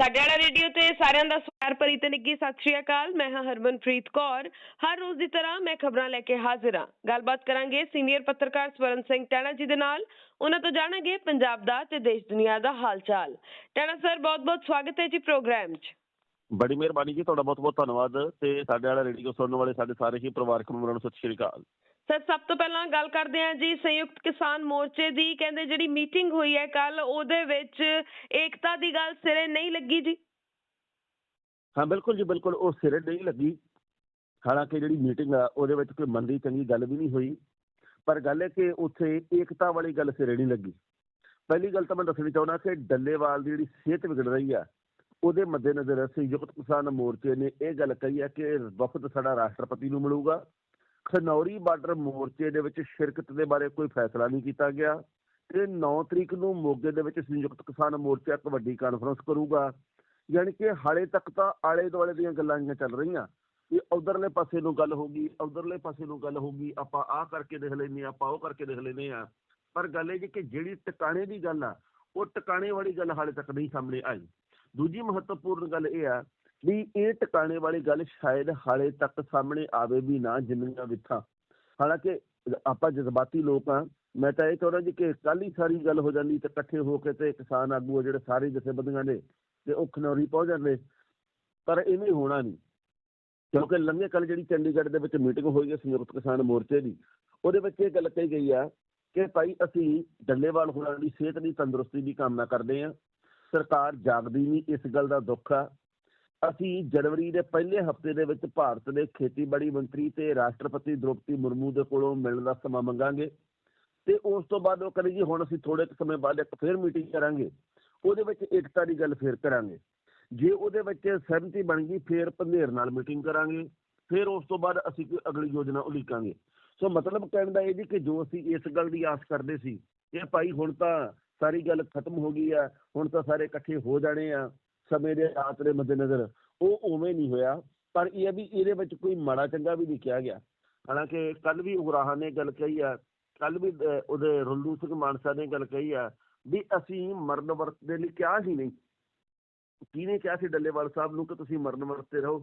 ਸਾਡੇ ਵਾਲਾ ਰੇਡੀਓ ਤੇ ਸਾਰਿਆਂ ਦਾ ਸਵਾਰ ਭਰੀ ਤੇ ਨਿੱਗੀ, ਸਤਿ ਸ਼੍ਰੀ ਅਕਾਲ। ਮੈਂ ਹਾਂ ਹਰਮਨਪ੍ਰੀਤ ਕੌਰ। ਹਰ ਰੋਜ਼ ਦੀ ਤਰ੍ਹਾਂ ਮੈਂ ਖਬਰਾਂ ਲੈ ਕੇ ਹਾਜ਼ਰ ਹਾਂ। ਗੱਲਬਾਤ ਕਰਾਂਗੇ ਸੀਨੀਅਰ ਪੱਤਰਕਾਰ ਸਵਰਨ ਸਿੰਘ ਟੈਣਾ ਜੀ ਦੇ ਨਾਲ। ਉਹਨਾਂ ਤੋਂ ਜਾਣਾਂਗੇ ਪੰਜਾਬ ਦਾ ਤੇ ਦੇਸ਼ ਦੁਨੀਆ ਦਾ ਹਾਲ ਚਾਲ ਟੈਣਾ ਸਰ, ਬਹੁਤ-ਬਹੁਤ ਸਵਾਗਤ ਹੈ ਜੀ ਪ੍ਰੋਗਰਾਮ 'ਚ। ਬੜੀ ਮਿਹਰਬਾਨੀ ਜੀ, ਤੁਹਾਡਾ ਬਹੁਤ ਬਹੁਤ ਧੰਨਵਾਦ ਤੇ ਸਾਡੇ ਵਾਲਾ ਰੇਡੀਓ ਸੁਣਨ ਵਾਲੇ ਸਾਡੇ ਸਾਰੇ ਹੀ ਪਰਿਵਾਰਕ ਮੈਂਬਰਾਂ ਨੂੰ ਸਤਿ ਸ਼੍ਰੀ ਅਕਾਲ। ਸਰ, ਸਭ ਤੋਂ ਪਹਿਲਾਂ ਗੱਲ ਕਰਦੇ ਹਾਂ ਜੀ ਸੰਯੁਕਤ ਕਿਸਾਨ ਮੋਰਚੇ ਦੀ। ਕਹਿੰਦੇ ਜਿਹੜੀ ਮੀਟਿੰਗ ਹੋਈ ਹੈ ਕੱਲ ਉਹਦੇ ਵਿੱਚ ਏਕਤਾ ਦੀ ਗੱਲ ਸਿਰੇ ਨਹੀਂ ਲੱਗੀ ਜੀ। ਹਾਂ, ਬਿਲਕੁਲ ਜੀ, ਬਿਲਕੁਲ, ਉਹ ਸਿਰੇ ਨਹੀਂ ਲੱਗੀ। ਹਾਲਾਂਕਿ ਜਿਹੜੀ ਮੀਟਿੰਗ ਆ, ਉਹਦੇ ਵਿੱਚ ਕੋਈ ਮੰਦੀ ਚੰਗੀ ਗੱਲ ਵੀ ਨਹੀਂ ਹੋਈ। ਪਰ ਗੱਲ ਹੈ ਕਿ ਉੱਥੇ ਏਕਤਾ ਵਾਲੀ ਗੱਲ ਸਿਰੇ ਨਹੀਂ ਲੱਗੀ। ਪਹਿਲੀ ਗੱਲ ਤਾਂ ਮੈਂ ਦੱਸਣੀ ਚਾਹੁੰਦਾ ਕਿ ਡੱਲੇਵਾਲ ਦੀ ਜਿਹੜੀ ਸਿਹਤ ਵਿਗੜ ਰਹੀ ਆ, ਉਹਦੇ ਮੱਦੇਨਜ਼ਰ ਸੰਯੁਕਤ ਕਿਸਾਨ ਮੋਰਚੇ ਨੇ ਇਹ ਗੱਲ ਕਹੀ ਹੈ ਕਿ ਵਫਦ ਸਾਡਾ ਰਾਸ਼ਟਰਪਤੀ ਨੂੰ ਮਿਲੂਗਾ। ਖਨੌਰੀ ਬਾਰਡਰ ਮੋਰਚੇ ਦੇ ਵਿੱਚ ਸ਼ਿਰਕਤ ਦੇ ਬਾਰੇ ਕੋਈ ਫੈਸਲਾ ਨਹੀਂ ਕੀਤਾ ਗਿਆ ਤੇ 9 ਤਰੀਕ ਨੂੰ ਮੋਗੇ ਦੇ ਵਿੱਚ ਸੰਯੁਕਤ ਕਿਸਾਨ ਮੋਰਚਾ ਇੱਕ ਵੱਡੀ ਕਾਨਫਰੰਸ ਕਰੂਗਾ। ਯਾਨੀ ਕਿ ਹਾਲੇ ਤੱਕ ਤਾਂ ਆਲੇ ਦੁਆਲੇ ਦੀਆਂ ਗੱਲਾਂ ਹੀ ਚੱਲ ਰਹੀਆਂ ਇਹ ਉਧਰਲੇ ਪਾਸੇ ਨੂੰ ਗੱਲ ਹੋਗੀ ਉਧਰਲੇ ਪਾਸੇ ਨੂੰ ਗੱਲ ਹੋਗੀ ਆਪਾਂ ਆਹ ਕਰਕੇ ਦੇਖ ਲੈਨੇ ਆਪਾਂ ਉਹ ਕਰਕੇ ਦੇਖ ਲੈਨੇ ਆ ਪਰ ਗੱਲ ਇਹ ਜੀ ਕਿ ਜਿਹੜੀ ਟਿਕਾਣੇ ਦੀ ਗੱਲ ਆ, ਉਹ ਟਿਕਾਣੇ ਵਾਲੀ ਗੱਲ ਹਾਲੇ ਤੱਕ ਨਹੀਂ ਸਾਹਮਣੇ ਆਈ। ਦੂਜੀ ਮਹੱਤਵਪੂਰਨ ਗੱਲ ਇਹ ਆ ਵੀ ਇਹ ਟਿਕਾਣੇ ਵਾਲੀ ਗੱਲ ਸ਼ਾਇਦ ਹਾਲੇ ਤੱਕ ਸਾਹਮਣੇ ਆਵੇ ਵੀ ਨਾ, ਜਿੰਨੀਆਂ ਵਿਥਾਂ ਹਾਲਾਂਕਿ ਆਪਾਂ ਜਜ਼ਬਾਤੀ ਲੋਕ ਆ ਮੈਂ ਤਾਂ ਇਹ ਚਾਹੁੰਦਾ ਜੀ ਕਿ ਕੱਲ ਹੀ ਸਾਰੀ ਗੱਲ ਹੋ ਜਾਂਦੀ ਤੇ ਇਕੱਠੇ ਹੋ ਕੇ ਤੇ ਕਿਸਾਨ ਆਗੂ ਆ ਜਿਹੜੇ ਸਾਰੇ ਜਥੇਬੰਦੀਆਂ ਨੇ, ਤੇ ਉਹ ਖਨੌਰੀ ਪਹੁੰਚ ਜਾਂਦੇ। ਪਰ ਇਵੇਂ ਹੋਣਾ ਨਹੀਂ। ਕਿਉਂਕਿ ਲੰਘੇ ਕੱਲ ਜਿਹੜੀ ਚੰਡੀਗੜ੍ਹ ਦੇ ਵਿੱਚ ਮੀਟਿੰਗ ਹੋਈ ਹੈ ਸੰਯੁਕਤ ਕਿਸਾਨ ਮੋਰਚੇ ਦੀ, ਉਹਦੇ ਵਿੱਚ ਇਹ ਗੱਲ ਕਹੀ ਗਈ ਆ ਕਿ ਭਾਈ ਅਸੀਂ ਡੱਲੇਵਾਲ ਹੋਰਾਂ ਦੀ ਸਿਹਤ ਦੀ ਤੰਦਰੁਸਤੀ ਦੀ ਕਾਮਨਾ ਕਰਦੇ ਹਾਂ। ਸਰਕਾਰ ਜਾਗਦੀ ਨਹੀਂ ਇਸ ਗੱਲ ਦਾ ਦੁੱਖ ਆ। ਅਸੀਂ ਜਨਵਰੀ ਦੇ ਪਹਿਲੇ ਹਫ਼ਤੇ ਦੇ ਵਿੱਚ ਭਾਰਤ ਦੇ ਖੇਤੀਬਾੜੀ ਮੰਤਰੀ ਤੇ ਰਾਸ਼ਟਰਪਤੀ ਦ੍ਰੋਪਦੀ ਮੁਰਮੂ ਦੇ ਕੋਲੋਂ ਮਿਲਣ ਦਾ ਸਮਾਂ ਮੰਗਾਂਗੇ ਤੇ ਉਸ ਤੋਂ ਬਾਅਦ ਉਹ ਕਹਿੰਦੇ ਜੀ ਹੁਣ ਅਸੀਂ ਥੋੜੇ ਕੁ ਸਮੇਂ ਬਾਅਦ ਇੱਕ ਫੇਰ ਮੀਟਿੰਗ ਕਰਾਂਗੇ, ਉਹਦੇ ਵਿੱਚ ਏਕਤਾ ਦੀ ਗੱਲ ਫੇਰ ਕਰਾਂਗੇ। ਜੇ ਉਹਦੇ ਵਿੱਚ ਸਹਿਮਤੀ ਬਣ ਗਈ, ਫੇਰ ਪੰਧੇਰ ਨਾਲ ਮੀਟਿੰਗ ਕਰਾਂਗੇ, ਫਿਰ ਉਸ ਤੋਂ ਬਾਅਦ ਅਸੀਂ ਕੋਈ ਅਗਲੀ ਯੋਜਨਾ ਉਲੀਕਾਂਗੇ। ਸੋ ਮਤਲਬ ਕਹਿਣ ਦਾ ਇਹ ਜੀ ਕਿ ਜੋ ਅਸੀਂ ਇਸ ਗੱਲ ਦੀ ਆਸ ਕਰਦੇ ਸੀ, ਇਹ ਭਾਈ ਹੁਣ ਤਾਂ ਸਾਰੀ ਗੱਲ ਖਤਮ ਹੋ ਗਈ ਆ, ਹੁਣ ਤਾਂ ਸਾਰੇ ਇਕੱਠੇ ਹੋ ਜਾਣੇ ਆ ਸਮੇਂ ਦੇ ਰਾਤ ਦੇ ਮੱਦੇਨਜ਼ਰ ਉਹ ਉਵੇਂ ਨਹੀਂ ਹੋਇਆ। ਪਰ ਇਹ ਆ ਵੀ ਇਹਦੇ ਵਿੱਚ ਕੋਈ ਮਾੜਾ ਚੰਗਾ ਵੀ ਨਹੀਂ ਕਿਹਾ ਗਿਆ। ਹਾਲਾਂਕਿ ਕੱਲ ਵੀ ਉਗਰਾਹਾਂ ਨੇ ਗੱਲ ਕਹੀ ਆ ਕੱਲ ਵੀ ਅਹ, ਉਹਦੇ ਰੁੱਲੂ ਸਿੰਘ ਮਾਨਸਾ ਨੇ ਗੱਲ ਕਹੀ ਆ ਵੀ ਅਸੀਂ ਮਰਨ ਵਰਤ ਦੇ ਲਈ ਕਿਹਾ ਹੀ ਨਹੀਂ। ਕਿਹਨੇ ਕਿਹਾ ਸੀ ਡੱਲੇਵਾਲ ਸਾਹਿਬ ਨੂੰ ਕਿ ਤੁਸੀਂ ਮਰਨ ਵਰਤ ਤੇ ਰਹੋ?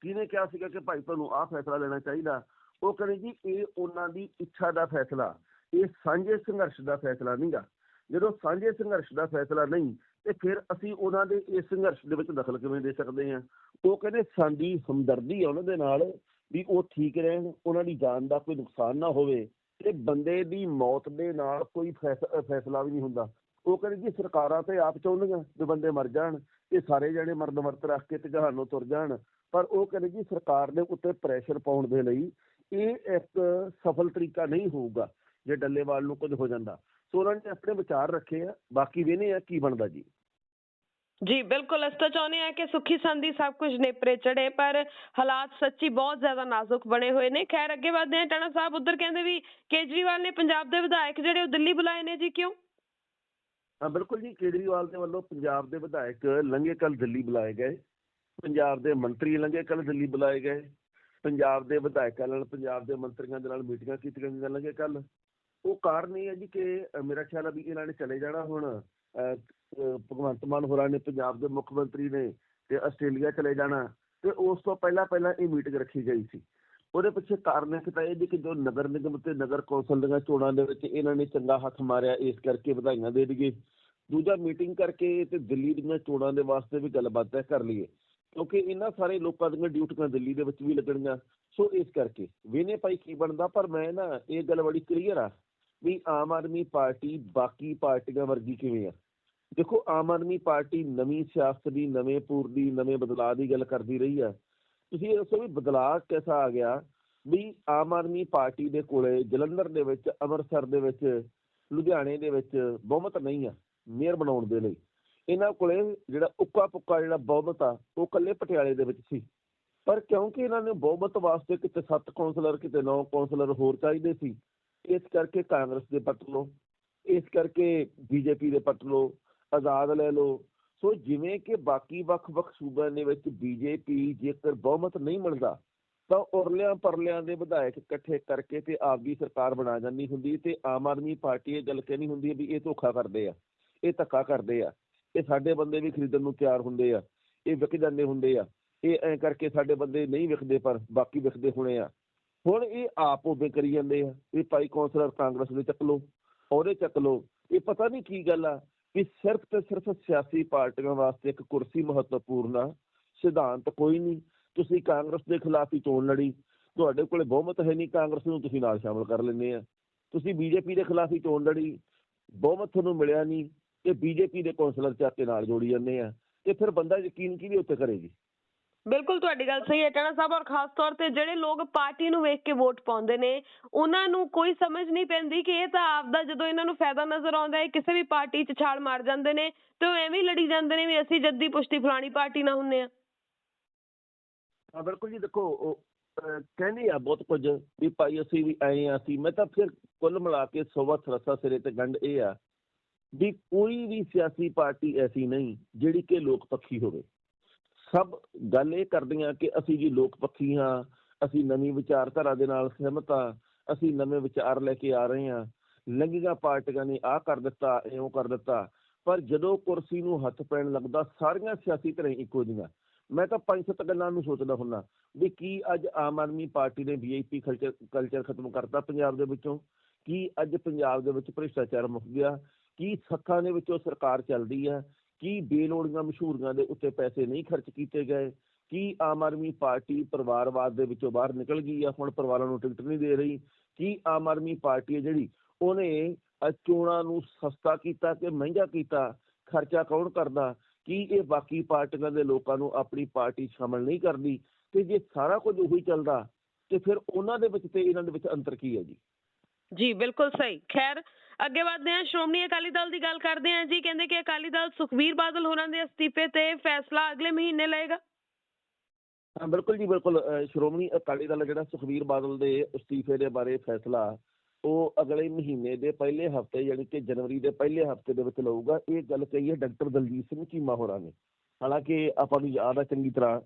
ਕਿਹਨੇ ਕਿਹਾ ਸੀਗਾ ਕਿ ਭਾਈ ਤੁਹਾਨੂੰ ਆਹ ਫੈਸਲਾ ਲੈਣਾ ਚਾਹੀਦਾ? ਉਹ ਕਹਿੰਦੇ ਜੀ ਇਹ ਉਹਨਾਂ ਦੀ ਇੱਛਾ ਦਾ ਫੈਸਲਾ ਇਹ ਸਾਂਝੇ ਸੰਘਰਸ਼ ਦਾ ਫੈਸਲਾ ਨਹੀਂਗਾ ਜਦੋਂ ਸਾਂਝੇ ਸੰਘਰਸ਼ ਦਾ ਫੈਸਲਾ ਨਹੀਂ, ਤੇ ਫਿਰ ਅਸੀਂ ਉਹਨਾਂ ਦੇ ਇਸ ਸੰਘਰਸ਼ ਦੇ ਵਿੱਚ ਦਖਲ ਕਿਵੇਂ ਦੇ ਸਕਦੇ ਹਾਂ? ਉਹ ਕਹਿੰਦੇ ਸਾਡੀ ਹਮਦਰਦੀ ਆ ਉਹਨਾਂ ਦੇ ਨਾਲ ਵੀ ਉਹ ਠੀਕ ਰਹਿਣ, ਉਹਨਾਂ ਦੀ ਜਾਨ ਦਾ ਕੋਈ ਨੁਕਸਾਨ ਨਾ ਹੋਵੇ ਤੇ ਬੰਦੇ ਦੀ ਮੌਤ ਦੇ ਨਾਲ ਕੋਈ ਫੈਸ- ਫੈਸਲਾ ਵੀ ਨਹੀਂ ਹੁੰਦਾ। ਉਹ ਕਹਿੰਦੇ ਜੀ ਸਰਕਾਰਾਂ ਤੇ ਆਪ ਚਾਹੁੰਦੀਆਂ ਵੀ ਬੰਦੇ ਮਰ ਜਾਣ, ਇਹ ਸਾਰੇ ਜਣੇ ਮਰਨ ਵਰਤ ਰੱਖ ਕੇ ਤੇ ਜਹਾਨੋਂ ਤੁਰ ਜਾਣ, ਪਰ ਉਹ ਕਹਿੰਦੇ ਜੀ ਸਰਕਾਰ ਦੇ ਉੱਤੇ ਪ੍ਰੈਸ਼ਰ ਪਾਉਣ ਦੇ ਲਈ ਇਹ ਇੱਕ ਸਫਲ ਤਰੀਕਾ ਨਹੀਂ ਹੋਊਗਾ, ਜੇ ਡੱਲੇਵਾਲ ਨੂੰ ਕੁਝ ਹੋ ਜਾਂਦਾ। ਸੋ ਉਹਨਾਂ ਨੇ ਆਪਣੇ ਵਿਚਾਰ ਰੱਖੇ ਆ ਬਾਕੀ ਵੇਨੇ ਆ ਕੀ ਬਣਦਾ ਜੀ। ਜੀ ਬਿਲਕੁਲ ਅਸੀਂ ਤਾਂ ਚਾਹੁੰਦੇ ਆ ਕਿ ਸੁੱਖੀ ਸੰਦੀ ਸਭ ਕੁਝ ਨੇਪਰੇ ਚੜੇ ਪਰ ਹਾਲਾਤ ਸੱਚੀ ਬਹੁਤ ਜ਼ਿਆਦਾ ਨਾਜ਼ੁਕ ਬਣੇ ਹੋਏ ਨੇ। ਖੈਰ ਅੱਗੇ ਵਧਦੇ ਹਾਂ ਟਾਣਾ ਸਾਹਿਬ ਉਧਰ ਕਹਿੰਦੇ ਵੀ ਕੇਜਰੀਵਾਲ ਨੇ ਪੰਜਾਬ ਦੇ ਵਿਧਾਇਕ ਜਿਹੜੇ ਉਹ ਦਿੱਲੀ ਬੁਲਾਏ ਨੇ ਜੀ ਕਿਉਂ? ਹਾਂ ਬਿਲਕੁਲ ਜੀ ਕੇਜਰੀਵਾਲ ਦੇ ਵੱਲੋਂ ਪੰਜਾਬ ਦੇ ਵਿਧਾਇਕ ਲੰਘੇ ਕੱਲ ਦਿੱਲੀ ਬੁਲਾਏ ਗਏ। ਪੰਜਾਬ ਦੇ ਮੰਤਰੀ ਲੰਘੇ ਕੱਲ ਦਿੱਲੀ ਬੁਲਾਏ ਗਏ। ਪੰਜਾਬ ਦੇ ਵਿਧਾਇਕਾਂ ਨਾਲ ਪੰਜਾਬ ਦੇ ਮੰਤਰੀਆਂ ਦੇ ਨਾਲ ਮੀਟਿੰਗਾਂ ਕੀਤੀਆਂ ਗਈਆਂ ਲੰਘੇ ਕੱਲ ਉਹ ਕਾਰਨ ਇਹ ਹੈ ਜੀ ਕਿ ਮੇਰਾ ਖਿਆਲ ਹੈ ਵੀ ਇਹਨਾਂ ਨੇ ਚਲੇ ਜਾਣਾ ਹੁਣ ਅ, ਭਗਵੰਤ ਮਾਨ ਹੋਰਾਂ ਨੇ ਪੰਜਾਬ ਦੇ ਮੁੱਖ ਮੰਤਰੀ ਨੇ ਤੇ ਆਸਟ੍ਰੇਲੀਆ ਚਲੇ ਜਾਣਾ ਤੇ ਉਸ ਤੋਂ ਪਹਿਲਾਂ ਪਹਿਲਾਂ ਇਹ ਮੀਟਿੰਗ ਰੱਖੀ ਗਈ ਸੀ। ਉਹਦੇ ਪਿੱਛੇ ਕਾਰਨ ਇੱਕ ਤਾਂ ਇਹ ਜੀ ਕਿ ਜੋ ਨਗਰ ਨਿਗਮ ਤੇ ਨਗਰ ਕੌਂਸਲ ਦੀਆਂ ਚੋਣਾਂ ਦੇ ਵਿੱਚ ਇਹਨਾਂ ਨੇ ਚੰਗਾ ਹੱਥ ਮਾਰਿਆ ਇਸ ਕਰਕੇ ਵਧਾਈਆਂ ਦੇ ਦਈਏ। ਦੂਜਾ ਮੀਟਿੰਗ ਕਰਕੇ ਤੇ ਦਿੱਲੀ ਦੀਆਂ ਚੋਣਾਂ ਦੇ ਵਾਸਤੇ ਵੀ ਗੱਲਬਾਤ ਕਰ ਲਈਏ ਕਿਉਂਕਿ ਇਹਨਾਂ ਸਾਰੇ ਲੋਕਾਂ ਦੀਆਂ ਡਿਊਟੀਆਂ ਦਿੱਲੀ ਦੇ ਵਿੱਚ ਵੀ ਲੱਗਣੀਆਂ। ਸੋ ਇਸ ਕਰਕੇ ਵੇਨੇ ਭਾਈ ਕੀ ਬਣਦਾ? ਪਰ ਮੈਂ ਨਾ ਇਹ ਗੱਲ ਬੜੀ ਕਲੀਅਰ ਆ ਵੀ ਆਮ ਆਦਮੀ ਪਾਰਟੀ ਬਾਕੀ ਪਾਰਟੀਆਂ ਵਰਗੀ ਕਿਵੇਂ ਆ? ਦੇਖੋ, ਆਮ ਆਦਮੀ ਪਾਰਟੀ ਨਵੀਂ ਸਿਆਸਤ ਦੀ, ਨਵੇਂ ਪੂਰ ਦੀ, ਨਵੇਂ ਬਦਲਾਅ ਦੀ ਗੱਲ ਕਰਦੀ ਰਹੀ ਆ। ਤੁਸੀਂ ਇਹ ਦੱਸੋ ਵੀ ਬਦਲਾਅ ਕਿਹਦਾ ਆ ਗਿਆ? ਵੀ ਆਮ ਆਦਮੀ ਪਾਰਟੀ ਦੇ ਕੋਲੇ ਜਲੰਧਰ ਦੇ ਵਿੱਚ, ਅੰਮ੍ਰਿਤਸਰ ਦੇ ਵਿੱਚ, ਲੁਧਿਆਣੇ ਦੇ ਵਿੱਚ ਬਹੁਮਤ ਨਹੀਂ ਆ ਮੇਅਰ ਬਣਾਉਣ ਦੇ ਲਈ। ਇਹਨਾਂ ਕੋਲੇ ਜਿਹੜਾ ਉੱਕਾ ਪੁੱਕਾ ਜਿਹੜਾ ਬਹੁਮਤ ਆ, ਉਹ ਕੱਲੇ ਪਟਿਆਲੇ ਦੇ ਵਿੱਚ ਸੀ। ਪਰ ਕਿਉਂਕਿ ਇਹਨਾਂ ਨੇ ਬਹੁਮਤ ਵਾਸਤੇ ਕਿਤੇ 7 ਕੌਂਸਲਰ, ਕਿਤੇ 9 ਕੌਂਸਲਰ ਹੋਰ ਚਾਹੀਦੇ ਸੀ ਇਸ ਕਰਕੇ ਕਾਂਗਰਸ ਦੇ ਪੱਟ ਲਓ, ਇਸ ਕਰਕੇ ਬੀਜੇਪੀ ਦੇ ਪੱਟ ਲਓ, ਆਜ਼ਾਦ ਲੈ ਲਓ। ਸੋ ਜਿਵੇਂ ਕਿ ਬਾਕੀ ਵੱਖ-ਵੱਖ ਸੂਬਿਆਂ ਦੇ ਵਿੱਚ ਬੀਜੇਪੀ ਜੇਕਰ ਬਹੁਮਤ ਨਹੀਂ ਮਿਲਦਾ ਤਾਂ ਉਰਲਿਆਂ ਪਰਲਿਆਂ ਦੇ ਵਿਧਾਇਕ ਇਕੱਠੇ ਕਰਕੇ ਤੇ ਆਪਦੀ ਸਰਕਾਰ ਬਣਾ ਜਾਂਦੀ ਹੁੰਦੀ ਤੇ ਆਮ ਆਦਮੀ ਪਾਰਟੀ ਇਹ ਗੱਲ ਕਹਿਣੀ ਹੁੰਦੀ ਹੈ ਵੀ ਇਹ ਧੋਖਾ ਕਰਦੇ ਆ, ਇਹ ਧੱਕਾ ਕਰਦੇ ਆ, ਇਹ ਸਾਡੇ ਬੰਦੇ ਵੀ ਖਰੀਦਣ ਨੂੰ ਤਿਆਰ ਹੁੰਦੇ ਆ, ਇਹ ਵਿਕ ਜਾਂਦੇ ਹੁੰਦੇ ਆ, ਇਹ ਐਂ ਕਰਕੇ ਸਾਡੇ ਬੰਦੇ ਨਹੀਂ ਵਿਕਦੇ ਪਰ ਬਾਕੀ ਵਿਕਦੇ ਹੋਣੇ ਆ। ਹੁਣ ਇਹ ਆਪ ਉਹਦੇ ਕਰੀ ਜਾਂਦੇ ਆ ਇਹ ਭਾਈ ਕੌਂਸਲਰ ਕਾਂਗਰਸ ਦੇ ਚੱਕ ਲਓ, ਉਹਦੇ ਚੱਕ ਲਓ। ਇਹ ਪਤਾ ਨਹੀਂ ਕੀ ਗੱਲ ਆ ਕਿ ਸਿਰਫ ਤੇ ਸਿਰਫ ਸਿਆਸੀ ਪਾਰਟੀਆਂ ਵਾਸਤੇ ਇੱਕ ਕੁਰਸੀ ਮਹੱਤਵਪੂਰਨ ਆ, ਸਿਧਾਂਤ ਕੋਈ ਨਹੀਂ। ਤੁਸੀਂ ਕਾਂਗਰਸ ਦੇ ਖਿਲਾਫ ਹੀ ਚੋਣ ਲੜੀ। ਤੁਹਾਡੇ ਕੋਲੇ ਬਹੁਮਤ ਹੈ ਨਹੀਂ ਕਾਂਗਰਸ ਨੂੰ, ਤੁਸੀਂ ਨਾਲ ਸ਼ਾਮਲ ਕਰ ਲੈਂਦੇ ਆ। ਤੁਸੀਂ ਬੀਜੇਪੀ ਦੇ ਖਿਲਾਫ ਹੀ ਚੋਣ ਲੜੀ, ਬਹੁਮਤ ਤੁਹਾਨੂੰ ਮਿਲਿਆ ਨਹੀਂ ਤੇ ਬੀਜੇਪੀ ਦੇ ਕੌਂਸਲਰ ਚੱਕ ਕੇ ਨਾਲ ਜੋੜੀ ਜਾਂਦੇ ਆ। ਤੇ ਫਿਰ ਬੰਦਾ ਯਕੀਨ ਕਿਹਦੇ ਉੱਤੇ ਕਰੇਗੀ? ਬਿਲਕੁਲ ਤੁਹਾਡੀ ਗੱਲ ਸਹੀ ਹੈ ਟਣਾ ਸਾਹਿਬ, ਔਰ ਖਾਸ ਤੌਰ ਤੇ ਜਿਹੜੇ ਲੋਕ ਪਾਰਟੀ ਨੂੰ ਵੇਖ ਕੇ ਵੋਟ ਪਾਉਂਦੇ ਨੇ, ਉਹਨਾਂ ਨੂੰ ਕੋਈ ਸਮਝ ਨਹੀਂ ਪੈਂਦੀ ਕਿ ਇਹ ਤਾਂ ਆਪਦਾ ਜਦੋਂ ਇਹਨਾਂ ਨੂੰ ਫਾਇਦਾ ਨਜ਼ਰ ਆਉਂਦਾ ਹੈ, ਕਿਸੇ ਵੀ ਪਾਰਟੀ 'ਚ ਛਾਲ ਮਾਰ ਜਾਂਦੇ ਨੇ ਤੇ ਉਹ ਐਵੇਂ ਲੜੀ ਜਾਂਦੇ ਨੇ ਵੀ ਅਸੀਂ ਜੱਦੀ ਪੁਸ਼ਤੀ ਫਲਾਣੀ ਪਾਰਟੀ ਨਾਲ ਹੁੰਨੇ ਆ। ਹਾਂ, ਬਿਲਕੁਲ ਜੀ, ਦੇਖੋ ਕਹਿੰਦੇ ਆ ਬਹੁਤ ਕੁਝ ਵੀ ਭਾਈ ਅਸੀਂ ਵੀ ਆਏ ਆ ਅਸੀਂ, ਮੈਂ ਤਾਂ ਫਿਰ ਕੁੱਲ ਮਿਲਾ ਕੇ ਸੋਵਾ ਸਰਸਾ ਸਿਰੇ ਤੇ ਗੰਢ ਇਹ ਆ ਵੀ ਕੋਈ ਵੀ ਸਿਆਸੀ ਪਾਰਟੀ ਐਸੀ ਨਹੀਂ ਜਿਹੜੀ ਕਿ ਲੋਕ ਪੱਖੀ ਹੋਵੇ। ਸਭ ਗੱਲ ਇਹ ਕਰਦੀਆਂ ਕਿ ਅਸੀਂ ਜੀ ਲੋਕ ਪੱਖੀ ਹਾਂ, ਅਸੀਂ ਨਵੀਂ ਵਿਚਾਰਧਾਰਾ ਦੇ ਨਾਲ ਸਹਿਮਤ ਹਾਂ, ਅਸੀਂ ਨਵੇਂ ਵਿਚਾਰ ਲੈ ਕੇ ਆ ਰਹੇ ਹਾਂ। ਲੰਘੀਆਂ ਪਾਰਟੀਆਂ ਨੇ ਆਹ ਕਰ ਦਿੱਤਾ, ਇਉਂ ਕਰ ਦਿੱਤਾ। ਪਰ ਜਦੋਂ ਕੁਰਸੀ ਨੂੰ ਹੱਥ ਪੈਣ ਲੱਗਦਾ, ਸਾਰੀਆਂ ਸਿਆਸੀ ਧਿਰਾਂ ਇੱਕੋ ਜਿਹੀਆਂ। ਮੈਂ ਤਾਂ ਪੰਜ ਸੱਤ ਗੱਲਾਂ ਨੂੰ ਸੋਚਦਾ ਹੁੰਦਾ ਵੀ ਕੀ ਅੱਜ ਆਮ ਆਦਮੀ ਪਾਰਟੀ ਨੇ ਵੀਆਈਪੀ ਕਲਚਰ ਕਲਚਰ ਖਤਮ ਕਰਤਾ ਪੰਜਾਬ ਦੇ ਵਿੱਚੋਂ? ਕੀ ਅੱਜ ਪੰਜਾਬ ਦੇ ਵਿੱਚ ਭ੍ਰਿਸ਼ਟਾਚਾਰ ਮੁੱਕ ਗਿਆ? ਕੀ ਸੱਖਾਂ ਦੇ ਵਿੱਚੋਂ ਸਰਕਾਰ ਚੱਲਦੀ ਹੈ ਕੀ ਬੇਲੋੜੀਆਂ ਮਸ਼ਹੂਰੀਆਂ ਦੇ ਉੱਤੇ ਪੈਸੇ ਨਹੀਂ ਖਰਚ ਕੀਤੇ ਗਏ? ਕੀ ਆਮ ਆਦਮੀ ਪਾਰਟੀ ਪਰਿਵਾਰਵਾਦ ਦੇ ਵਿੱਚੋਂ ਬਾਹਰ ਨਿਕਲ ਗਈ ਆ ਹੁਣ ਪਰਿਵਾਰਾਂ ਨੂੰ ਟਿਕਟ ਨਹੀਂ ਦੇ ਰਹੀ? ਕੀ ਆਮ ਆਦਮੀ ਪਾਰਟੀ ਹੈ ਜਿਹੜੀ ਉਹਨੇ ਚੋਣਾਂ ਨੂੰ ਸਸਤਾ ਕੀਤਾ ਕਿ ਮਹਿੰਗਾ ਕੀਤਾ? ਖਰਚਾ ਕੌਣ ਕਰਦਾ? ਕੀ ਇਹ ਬਾਕੀ ਪਾਰਟੀਆਂ ਦੇ ਲੋਕਾਂ ਨੂੰ ਆਪਣੀ ਪਾਰਟੀ ਸ਼ਾਮਲ ਨਹੀਂ ਕਰਦੀ? ਤੇ ਜੇ ਸਾਰਾ ਕੁਝ ਉਹੀ ਚੱਲਦਾ, ਤੇ ਫਿਰ ਉਹਨਾਂ ਦੇ ਵਿੱਚ ਤੇ ਇਹਨਾਂ ਦੇ ਵਿੱਚ ਅੰਤਰ ਕੀ ਹੈ ਜੀ? ਜੀ, ਬਿਲਕੁਲ ਸਹੀ। ਖੈਰ ਅੱਗੇ ਵਧਦੇ ਹਾਂ, ਸ਼੍ਰੋਮਣੀ ਅਕਾਲੀ ਦਲ ਦੀ ਗੱਲ ਕਰਦੇ ਹਾਂ ਜੀ, ਕਹਿੰਦੇ ਕਿ ਅਕਾਲੀ ਦਲ ਸੁਖਬੀਰ ਬਾਦਲ ਹੋਰਾਂ ਦੇ ਅਸਤੀਫੇ ਤੇ ਫੈਸਲਾ ਅਗਲੇ ਮਹੀਨੇ ਲਏਗਾ। ਬਿਲਕੁਲ ਜੀ, ਬਿਲਕੁਲ ਸ਼੍ਰੋਮਣੀ ਅਕਾਲੀ ਦਲ ਜਿਹੜਾ ਸੁਖਬੀਰ ਬਾਦਲ ਦੇ ਅਸਤੀਫੇ ਦੇ ਬਾਰੇ ਫੈਸਲਾ, ਉਹ ਅਗਲੇ ਮਹੀਨੇ ਦੇ ਪਹਿਲੇ ਹਫ਼ਤੇ ਯਾਨੀ ਕਿ ਜਨਵਰੀ ਦੇ ਪਹਿਲੇ ਹਫ਼ਤੇ ਦੇ ਵਿੱਚ ਲਊਗਾ। ਇਹ ਗੱਲ ਕਹੀ ਹੈ ਡਾਕਟਰ ਦਲਜੀਤ ਸਿੰਘ ਚੀਮਾ ਹੋਰਾਂ ਨੇ। ਹਾਲਾਂਕਿ ਆਪਾਂ ਨੂੰ ਯਾਦ ਆ ਚੰਗੀ ਤਰ੍ਹਾਂ